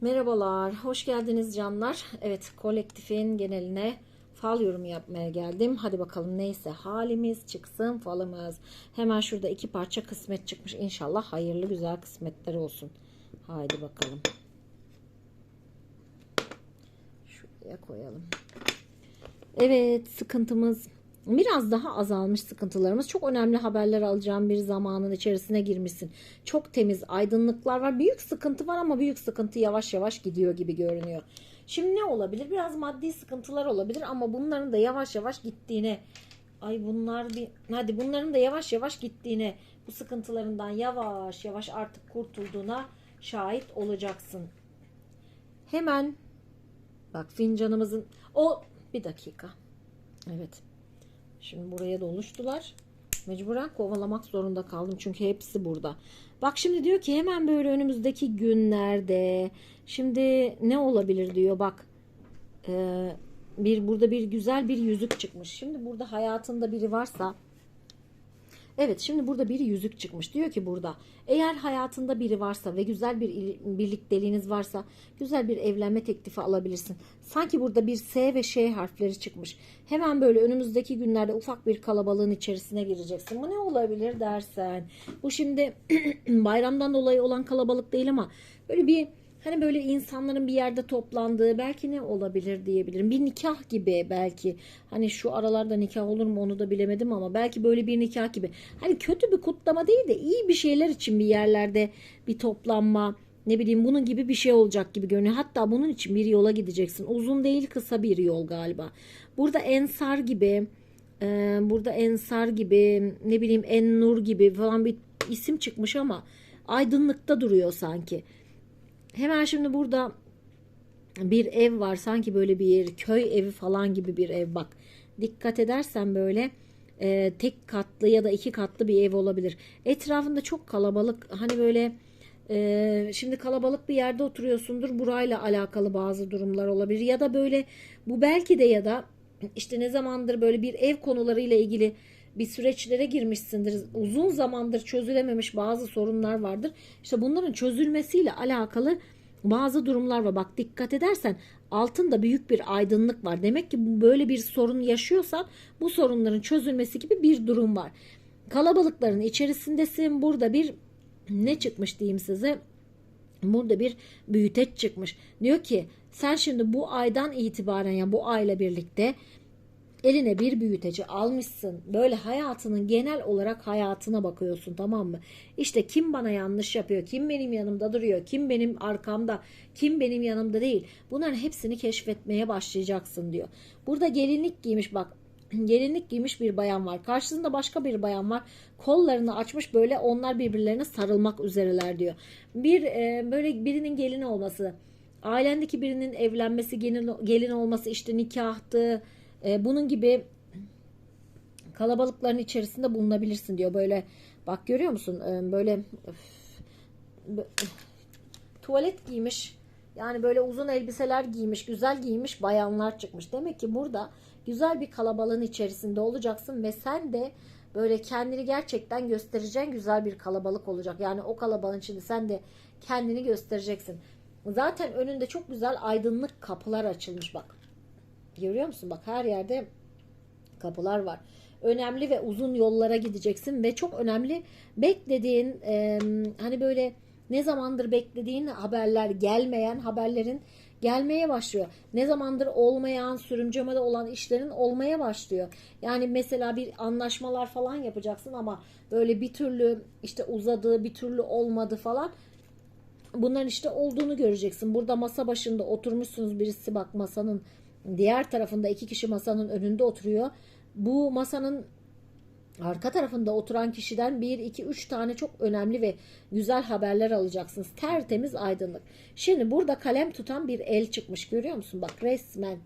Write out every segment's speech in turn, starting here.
Merhabalar, hoş geldiniz canlar. Evet, kolektifin geneline fal yorumu yapmaya geldim. Hadi bakalım neyse halimiz çıksın falımız. Hemen şurada iki parça kısmet çıkmış. İnşallah hayırlı güzel kısmetler olsun. Haydi bakalım. Şuraya koyalım. Evet, sıkıntımız biraz daha azalmış sıkıntılarımız. Çok önemli haberler alacağım bir zamanın içerisine girmişsin. Çok temiz aydınlıklar var. Büyük sıkıntı var ama büyük sıkıntı yavaş yavaş gidiyor gibi görünüyor. Şimdi ne olabilir? Biraz maddi sıkıntılar olabilir ama bunların da yavaş yavaş gittiğine ay bunlar bir hadi bunların da yavaş yavaş gittiğine bu sıkıntılarından yavaş yavaş artık kurtulduğuna şahit olacaksın. Hemen bak fincanımızın o bir dakika. Evet. Şimdi buraya doluştular. Mecburen kovalamak zorunda kaldım. Çünkü hepsi burada. Bak şimdi diyor ki hemen böyle önümüzdeki günlerde. Şimdi ne olabilir diyor. Bak e, bir burada bir güzel bir yüzük çıkmış. Şimdi burada hayatında biri varsa Evet şimdi burada bir yüzük çıkmış. Diyor ki burada eğer hayatında biri varsa ve güzel bir birlikteliğiniz varsa güzel bir evlenme teklifi alabilirsin. Sanki burada bir S ve Ş harfleri çıkmış. Hemen böyle önümüzdeki günlerde ufak bir kalabalığın içerisine gireceksin. Bu ne olabilir dersen. Bu şimdi bayramdan dolayı olan kalabalık değil ama böyle bir Hani böyle insanların bir yerde toplandığı belki ne olabilir diyebilirim. Bir nikah gibi belki. Hani şu aralarda nikah olur mu onu da bilemedim ama belki böyle bir nikah gibi. Hani kötü bir kutlama değil de iyi bir şeyler için bir yerlerde bir toplanma ne bileyim bunun gibi bir şey olacak gibi görünüyor. Hatta bunun için bir yola gideceksin. Uzun değil kısa bir yol galiba. Burada Ensar gibi e, burada Ensar gibi ne bileyim Ennur gibi falan bir isim çıkmış ama aydınlıkta duruyor sanki. Hemen şimdi burada bir ev var. Sanki böyle bir köy evi falan gibi bir ev. Bak dikkat edersen böyle e, tek katlı ya da iki katlı bir ev olabilir. Etrafında çok kalabalık. Hani böyle e, şimdi kalabalık bir yerde oturuyorsundur. Burayla alakalı bazı durumlar olabilir. Ya da böyle bu belki de ya da işte ne zamandır böyle bir ev konularıyla ilgili bir süreçlere girmişsindir. Uzun zamandır çözülememiş bazı sorunlar vardır. İşte bunların çözülmesiyle alakalı bazı durumlar var. Bak dikkat edersen altında büyük bir aydınlık var. Demek ki böyle bir sorun yaşıyorsan bu sorunların çözülmesi gibi bir durum var. Kalabalıkların içerisindesin. Burada bir ne çıkmış diyeyim size? Burada bir büyüteç çıkmış. Diyor ki sen şimdi bu aydan itibaren yani bu ayla birlikte eline bir büyüteci almışsın. Böyle hayatının genel olarak hayatına bakıyorsun tamam mı? İşte kim bana yanlış yapıyor, kim benim yanımda duruyor, kim benim arkamda, kim benim yanımda değil. Bunların hepsini keşfetmeye başlayacaksın diyor. Burada gelinlik giymiş bak gelinlik giymiş bir bayan var. Karşısında başka bir bayan var. Kollarını açmış böyle onlar birbirlerine sarılmak üzereler diyor. Bir e, böyle birinin gelin olması, ailendeki birinin evlenmesi, gelin, gelin olması işte nikahtı, e, bunun gibi kalabalıkların içerisinde bulunabilirsin diyor. Böyle bak görüyor musun? E, böyle tuvalet giymiş. Yani böyle uzun elbiseler giymiş, güzel giymiş bayanlar çıkmış. Demek ki burada güzel bir kalabalığın içerisinde olacaksın ve sen de böyle kendini gerçekten göstereceğin güzel bir kalabalık olacak. Yani o kalabalığın içinde sen de kendini göstereceksin. Zaten önünde çok güzel aydınlık kapılar açılmış bak. Görüyor musun? Bak her yerde kapılar var. Önemli ve uzun yollara gideceksin ve çok önemli beklediğin e, hani böyle ne zamandır beklediğin haberler gelmeyen haberlerin gelmeye başlıyor. Ne zamandır olmayan sürümcemede olan işlerin olmaya başlıyor. Yani mesela bir anlaşmalar falan yapacaksın ama böyle bir türlü işte uzadı bir türlü olmadı falan bunların işte olduğunu göreceksin. Burada masa başında oturmuşsunuz birisi bak masanın diğer tarafında iki kişi masanın önünde oturuyor. Bu masanın arka tarafında oturan kişiden bir, iki, üç tane çok önemli ve güzel haberler alacaksınız. Tertemiz aydınlık. Şimdi burada kalem tutan bir el çıkmış görüyor musun? Bak resmen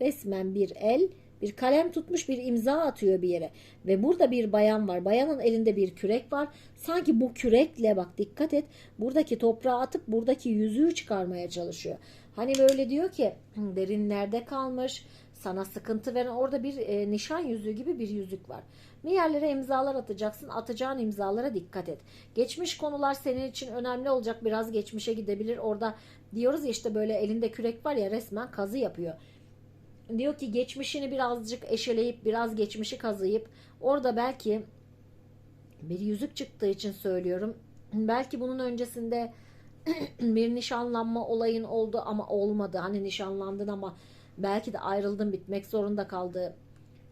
resmen bir el bir kalem tutmuş bir imza atıyor bir yere. Ve burada bir bayan var. Bayanın elinde bir kürek var. Sanki bu kürekle bak dikkat et. Buradaki toprağı atıp buradaki yüzüğü çıkarmaya çalışıyor. Hani böyle diyor ki "Hı, derinlerde kalmış. Sana sıkıntı veren orada bir e, nişan yüzüğü gibi bir yüzük var. Bir yerlere imzalar atacaksın. Atacağın imzalara dikkat et. Geçmiş konular senin için önemli olacak. Biraz geçmişe gidebilir. Orada diyoruz ya işte böyle elinde kürek var ya resmen kazı yapıyor. Diyor ki geçmişini birazcık eşeleyip biraz geçmişi kazıyıp orada belki bir yüzük çıktığı için söylüyorum. Belki bunun öncesinde bir nişanlanma olayın oldu ama olmadı. Hani nişanlandın ama belki de ayrıldın bitmek zorunda kaldı.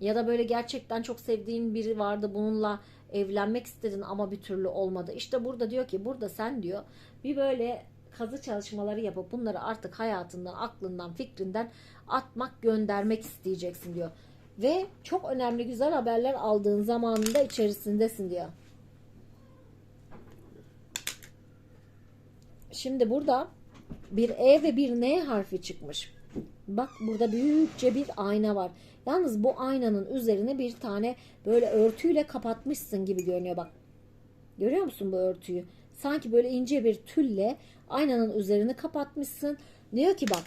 Ya da böyle gerçekten çok sevdiğin biri vardı bununla evlenmek istedin ama bir türlü olmadı. İşte burada diyor ki burada sen diyor bir böyle kazı çalışmaları yapıp bunları artık hayatından, aklından, fikrinden atmak, göndermek isteyeceksin diyor. Ve çok önemli güzel haberler aldığın zamanında içerisindesin diyor. Şimdi burada bir E ve bir N harfi çıkmış. Bak burada büyükçe bir ayna var. Yalnız bu aynanın üzerine bir tane böyle örtüyle kapatmışsın gibi görünüyor bak. Görüyor musun bu örtüyü? Sanki böyle ince bir tülle aynanın üzerini kapatmışsın. Diyor ki bak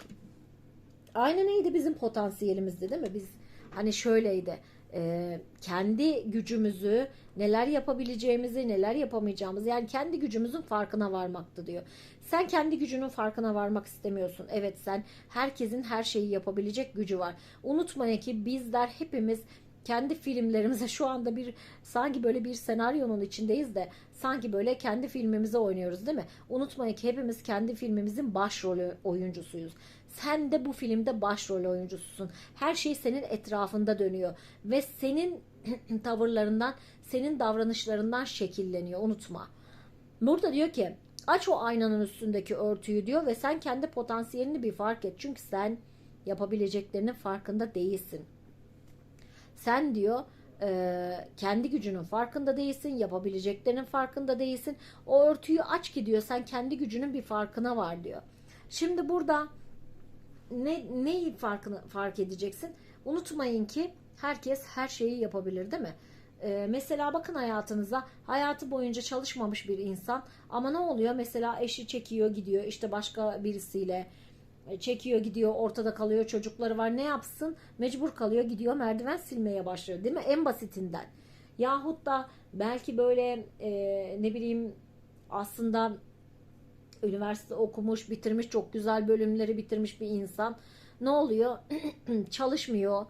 ayna neydi bizim potansiyelimizdi değil mi? Biz hani şöyleydi e, kendi gücümüzü neler yapabileceğimizi neler yapamayacağımızı yani kendi gücümüzün farkına varmaktı diyor. Sen kendi gücünün farkına varmak istemiyorsun. Evet sen herkesin her şeyi yapabilecek gücü var. Unutmayın ki bizler hepimiz kendi filmlerimize şu anda bir sanki böyle bir senaryonun içindeyiz de sanki böyle kendi filmimize oynuyoruz değil mi? Unutmayın ki hepimiz kendi filmimizin başrol oyuncusuyuz. Sen de bu filmde başrol oyuncususun. Her şey senin etrafında dönüyor ve senin tavırlarından, senin davranışlarından şekilleniyor. Unutma. Burada diyor ki aç o aynanın üstündeki örtüyü diyor ve sen kendi potansiyelini bir fark et. Çünkü sen yapabileceklerinin farkında değilsin. Sen diyor e, kendi gücünün farkında değilsin, yapabileceklerinin farkında değilsin. O örtüyü aç ki diyor sen kendi gücünün bir farkına var diyor. Şimdi burada ne neyi farkını fark edeceksin? Unutmayın ki herkes her şeyi yapabilir değil mi? Ee, mesela bakın hayatınıza hayatı boyunca çalışmamış bir insan ama ne oluyor? Mesela eşi çekiyor gidiyor işte başka birisiyle çekiyor gidiyor ortada kalıyor çocukları var. Ne yapsın? Mecbur kalıyor gidiyor merdiven silmeye başlıyor değil mi? En basitinden. Yahut da belki böyle e, ne bileyim aslında üniversite okumuş bitirmiş çok güzel bölümleri bitirmiş bir insan ne oluyor? Çalışmıyor.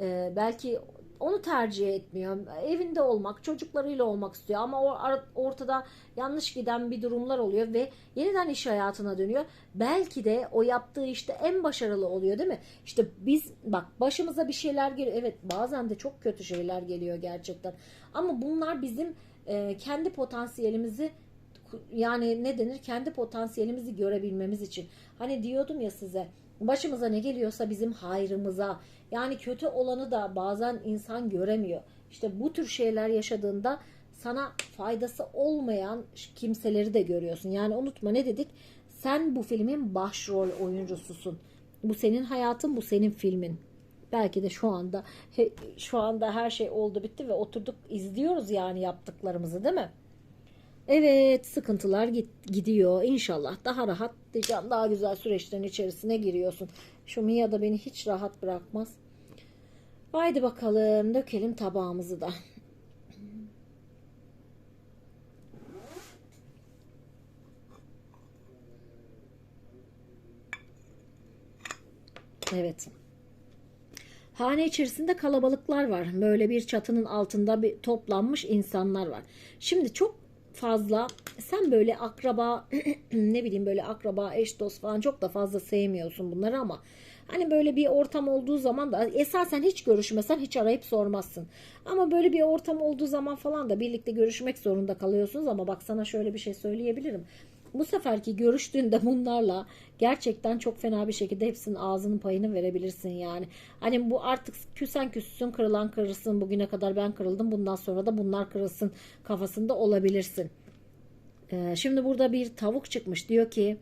E, belki onu tercih etmiyor. Evinde olmak, çocuklarıyla olmak istiyor ama o ortada yanlış giden bir durumlar oluyor ve yeniden iş hayatına dönüyor. Belki de o yaptığı işte en başarılı oluyor değil mi? İşte biz bak başımıza bir şeyler geliyor. Evet bazen de çok kötü şeyler geliyor gerçekten. Ama bunlar bizim e, kendi potansiyelimizi yani ne denir kendi potansiyelimizi görebilmemiz için. Hani diyordum ya size başımıza ne geliyorsa bizim hayrımıza yani kötü olanı da bazen insan göremiyor. İşte bu tür şeyler yaşadığında sana faydası olmayan kimseleri de görüyorsun. Yani unutma ne dedik? Sen bu filmin başrol oyuncususun. Bu senin hayatın, bu senin filmin. Belki de şu anda şu anda her şey oldu bitti ve oturduk izliyoruz yani yaptıklarımızı değil mi? Evet sıkıntılar gidiyor. İnşallah daha rahat diyeceğim. Daha güzel süreçlerin içerisine giriyorsun. Şu Mia da beni hiç rahat bırakmaz. Haydi bakalım dökelim tabağımızı da. Evet. Hane içerisinde kalabalıklar var. Böyle bir çatının altında bir toplanmış insanlar var. Şimdi çok fazla sen böyle akraba ne bileyim böyle akraba eş dost falan çok da fazla sevmiyorsun bunları ama hani böyle bir ortam olduğu zaman da esasen hiç görüşmesen hiç arayıp sormazsın. Ama böyle bir ortam olduğu zaman falan da birlikte görüşmek zorunda kalıyorsunuz ama bak sana şöyle bir şey söyleyebilirim. Bu seferki görüştüğünde bunlarla gerçekten çok fena bir şekilde hepsinin ağzının payını verebilirsin yani. Hani bu artık küsen küssün, kırılan kırılsın. Bugüne kadar ben kırıldım. Bundan sonra da bunlar kırılsın kafasında olabilirsin. Ee, şimdi burada bir tavuk çıkmış. Diyor ki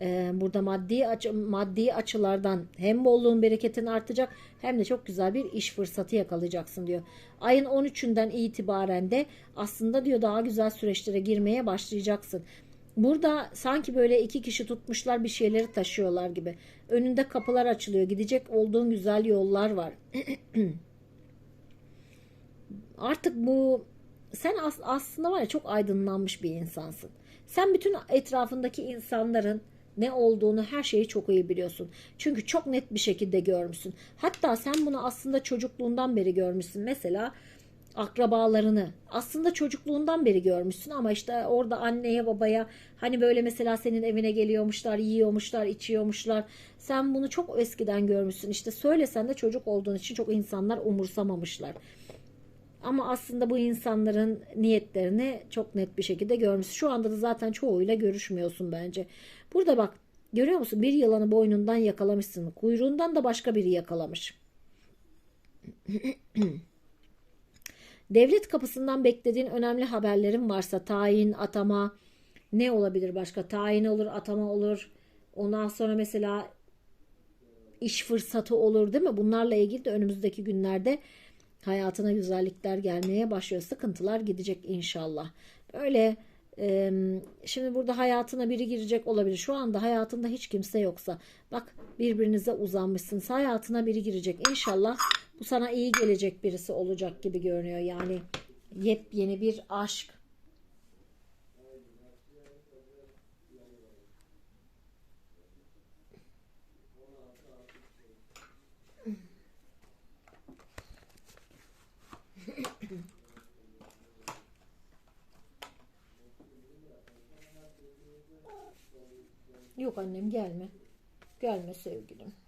e, burada maddi açı, maddi açılardan hem bolluğun bereketin artacak hem de çok güzel bir iş fırsatı yakalayacaksın diyor. Ayın 13'ünden itibaren de aslında diyor daha güzel süreçlere girmeye başlayacaksın. Burada sanki böyle iki kişi tutmuşlar bir şeyleri taşıyorlar gibi. Önünde kapılar açılıyor. Gidecek olduğun güzel yollar var. Artık bu sen aslında var ya çok aydınlanmış bir insansın. Sen bütün etrafındaki insanların ne olduğunu her şeyi çok iyi biliyorsun. Çünkü çok net bir şekilde görmüşsün. Hatta sen bunu aslında çocukluğundan beri görmüşsün. Mesela akrabalarını aslında çocukluğundan beri görmüşsün ama işte orada anneye babaya hani böyle mesela senin evine geliyormuşlar, yiyormuşlar, içiyormuşlar. Sen bunu çok eskiden görmüşsün. İşte söylesen de çocuk olduğun için çok insanlar umursamamışlar. Ama aslında bu insanların niyetlerini çok net bir şekilde görmüşsün. Şu anda da zaten çoğuyla görüşmüyorsun bence. Burada bak görüyor musun? Bir yılanı boynundan yakalamışsın. Kuyruğundan da başka biri yakalamış. Devlet kapısından beklediğin önemli haberlerin varsa tayin, atama ne olabilir başka? Tayin olur, atama olur. Ondan sonra mesela iş fırsatı olur değil mi? Bunlarla ilgili de önümüzdeki günlerde hayatına güzellikler gelmeye başlıyor. Sıkıntılar gidecek inşallah. Böyle e, şimdi burada hayatına biri girecek olabilir. Şu anda hayatında hiç kimse yoksa bak birbirinize uzanmışsınız. Hayatına biri girecek. İnşallah bu sana iyi gelecek birisi olacak gibi görünüyor. Yani yepyeni bir aşk. Yok annem gelme. Gelme sevgilim.